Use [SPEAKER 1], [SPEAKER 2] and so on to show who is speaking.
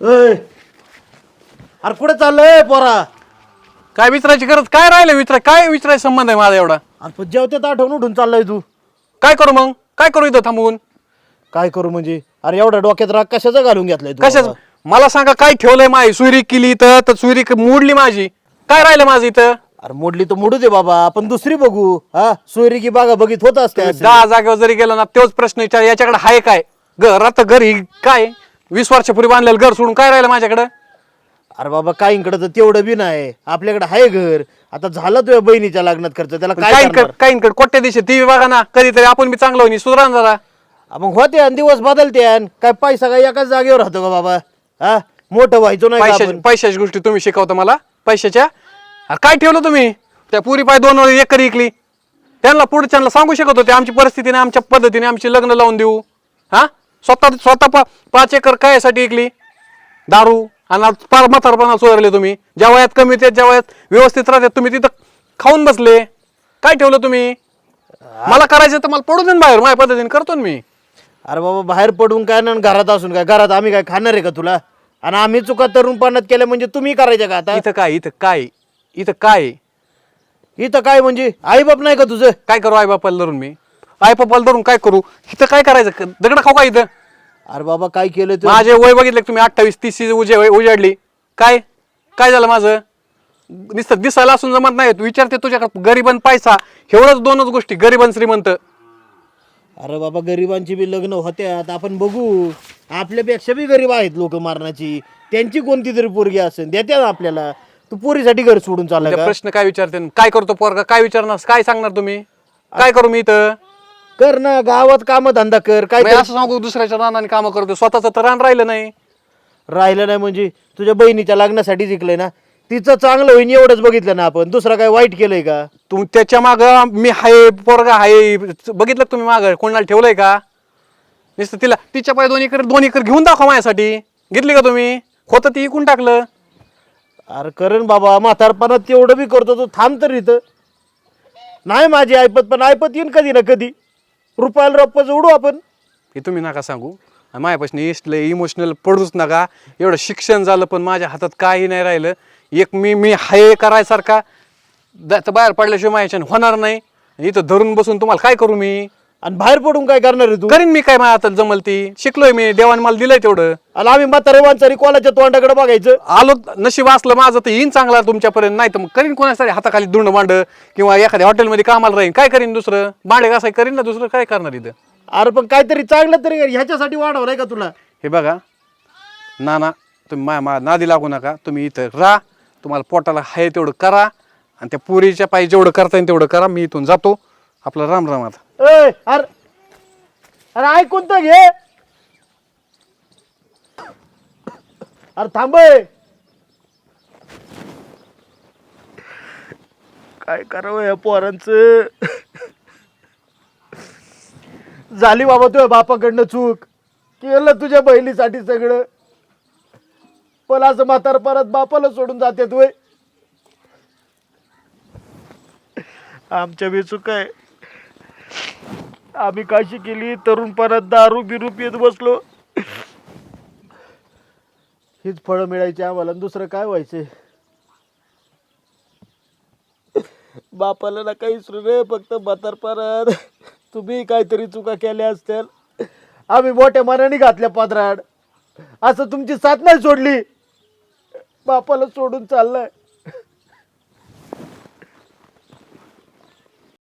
[SPEAKER 1] अय अरे कुठे चाललंय पोरा?
[SPEAKER 2] काय विचारायची गरज? काय राहिलं विचार काय विचारायचा संबंध आहे माझा एवढा?
[SPEAKER 1] अरे पण जेवत्यात आठवण उठून चाललाय तू.
[SPEAKER 2] काय करू मग? काय करू इथं थांबवून
[SPEAKER 1] काय करू म्हणजे? अरे एवढ्या डोक्यात राग कशाचा घालून घेतलाय तू?
[SPEAKER 2] कशाच?
[SPEAKER 1] बाबा?
[SPEAKER 2] मला सांगा काय ठेवलंय माझी सुरी केली इथं तर सुरी मोडली माझी. काय राहिलं माझं इथं?
[SPEAKER 1] अरे मोडली तर मोडू दे बाबा आपण दुसरी बघू. हा? सोयरी की बागा बघित होत असते असे.
[SPEAKER 2] दहा जागेवर जरी गेला ना तोच प्रश्न विचार याच्याकडे आहे काय? घर आता घर काय? वीस वर्षापूर्वी बांधलेलं घर सोडून काय राहिलं माझ्याकडे?
[SPEAKER 1] अरे बाबा काहींकडे तर तेवढं बी नाही. आपल्याकडे आहे घर. आता झालं तुझ्या बहिणीच्या लग्नात खर्च. त्याला काय
[SPEAKER 2] काही
[SPEAKER 1] करणार?
[SPEAKER 2] काही कोट्या दिवशी ती बघा ना कधीतरी आपण बी चांगलं होईल सुधारा ना जरा.
[SPEAKER 1] आ, मग होते आणि दिवस बदलते आणि काय पैसा काय एकाच जागेवर राहतो का बाबा? हा मोठं व्हायचो नाही का
[SPEAKER 2] पैशाची
[SPEAKER 1] आपण?
[SPEAKER 2] पैशाची गोष्टी तुम्ही शिकवता मला पैशाच्या. अरे काय ठेवलं तुम्ही? त्या पुरी पाय दोन वेळा एकर इकली त्यांना पुढच्यांना सांगू शकत होते आमची परिस्थितीने आमच्या पद्धतीने आमची लग्न लावून देऊ. हा? स्वतः स्वतः पा पाच एकर कायसाठी इकली दारू आणि पार म्हातारपणा सुधारले तुम्ही. ज्या वयात कमी येतात ज्या वयात व्यवस्थित राहतात तुम्ही तिथं खाऊन बसले. काय ठेवलं तुम्ही? मला करायचं तर मला पडू दे ना बाहेर माझ्या पद्धतीने करतो ना मी.
[SPEAKER 1] अरे बाबा बाहेर पडून काय ना घरात असून काय? घरात आम्ही काय खाणार आहे का तुला? आणि आम्ही चुका तरुणपणात केल्या म्हणजे तुम्ही करायच्या का आता?
[SPEAKER 2] इथं काय इथं काय इथं काय?
[SPEAKER 1] इथं काय म्हणजे? आई बाप नाही का तुझं?
[SPEAKER 2] काय करू आई बापाला धरून मी? आई बापाला धरून काय करू? इथं काय करायचं? दगड खाऊ का इथं?
[SPEAKER 1] अरे बाबा काय केलं तू?
[SPEAKER 2] माझे वय बघितलं का तुम्ही? अठ्ठावीस तीस उजे उजाडली. काय? काय झालं माझं? नुसतं दिसायला असून जमत नाही. तू विचारते तुझ्याकडे गरीबन पैसा. एवढंच दोनच गोष्टी. गरीबन श्रीमंत.
[SPEAKER 1] अरे बाबा गरिबांची बी लग्न होते आता आपण बघू. आपल्यापेक्षा बी गरीब आहेत लोक मारण्याची त्यांची कोणती तरी पोरगी असेल देत्या आपल्याला. तू पोरीसाठी घर सोडून चालला
[SPEAKER 2] म्हणजे
[SPEAKER 1] का?
[SPEAKER 2] प्रश्न काय विचारते? काय करतो पोरगा? काय विचारणार? काय सांगणार तुम्ही? काय करू मी इथं?
[SPEAKER 1] कर ना गावात काम धंदा कर. काय
[SPEAKER 2] मी असं सांगू दुसऱ्याच्या रानाने कामं करतो स्वतःच तर रान राहिलं नाही.
[SPEAKER 1] राहिलं नाही म्हणजे तुझ्या बहिणीच्या लग्नासाठी जिंकलंय ना. तिचं चांगलं होईन एवढंच बघितलं ना आपण. दुसरं काय वाईट केलंय का?
[SPEAKER 2] तुम त्याच्या माग मी हाय पोरगा हाय बघितलं का तुम्ही माग? कोणाला ठेवलंय का? नुसतं तिला तिच्या पाय दोन एकर दोन एकर घेऊन दाखवा माझ्यासाठी. घेतली का तुम्ही? होतं ती इकून टाकलं.
[SPEAKER 1] अरे करण बाबा म्हातारपणात तेवढं बी करतो तो थांब तर इथं. नाही माझी ऐपत पण ऐपत येईन कधी ना कधी. रुपयाला रप्प जोडू आपण.
[SPEAKER 2] हे तुम्ही नका सांगू. आणि माझ्यापासून इस्टले इमोशनल पडूच नका. एवढं शिक्षण झालं पण माझ्या हातात काही नाही राहिलं. एक मी मी हाय करायसारखा. द- तर बाहेर पडल्याशिवाय माझ्याच्यानं होणार नाही. इथं धरून बसून तुम्हाला काय करू मी?
[SPEAKER 1] आणि बाहेर पडून काय करणार आहे तू?
[SPEAKER 2] करीन मी काय माझ्या जमल ती? शिकलोय मी देवाने मला दिलंय तेवढं.
[SPEAKER 1] आणि आम्ही म्हातारे माणसारी कोणाच्या तोंडाकडे बघायचं?
[SPEAKER 2] आलो नशीब असलं माझं तर येईन चांगला तुमच्यापर्यंत नाही तर मग करीन कोणासाठी हाताखाली दुंड मांड किंवा एखाद्या हॉटेलमध्ये कामाला राहीन. काय करीन दुसरं? भांडे घासाय करीन ना दुसरं? काय करणार इथं?
[SPEAKER 1] अरे पण काहीतरी चांगलं तरी कर. ह्याच्यासाठी वाढवलंय का तुला?
[SPEAKER 2] हे बघा ना ना तुम्ही मा मा नादी लागू नका. तुम्ही इथं राहा तुम्हाला पोटाला हाय तेवढं करा आणि त्या पुरीच्या पायी जेवढं करता येईल तेवढं करा. मी इथून जातो. आपलं राम राम आता.
[SPEAKER 1] अरे अरे ऐकून तर घे. अरे थांब. काय करावं या पोरांचं? झाली बाबा तुझ्या बापाकडनं चूक. केलं तुझ्या बहिणीसाठी सगळं. पण असं म्हातार परत बापाला सोडून जाते तू आमच्या बी चूक आहे. आम्ही काशी केली तरुणपणात दारू बिरू पित बसलो. हीच फळं मिळायची आम्हाला. दुसरं काय व्हायचे? बापाला ना काही रे फक्त म्हातारपणात तुम्ही काहीतरी चुका केल्या असतील आम्ही मोठ्या मनाने घातल्या पदराड. असं तुमची साथ नाही सोडली. बापाला सोडून चाललाय.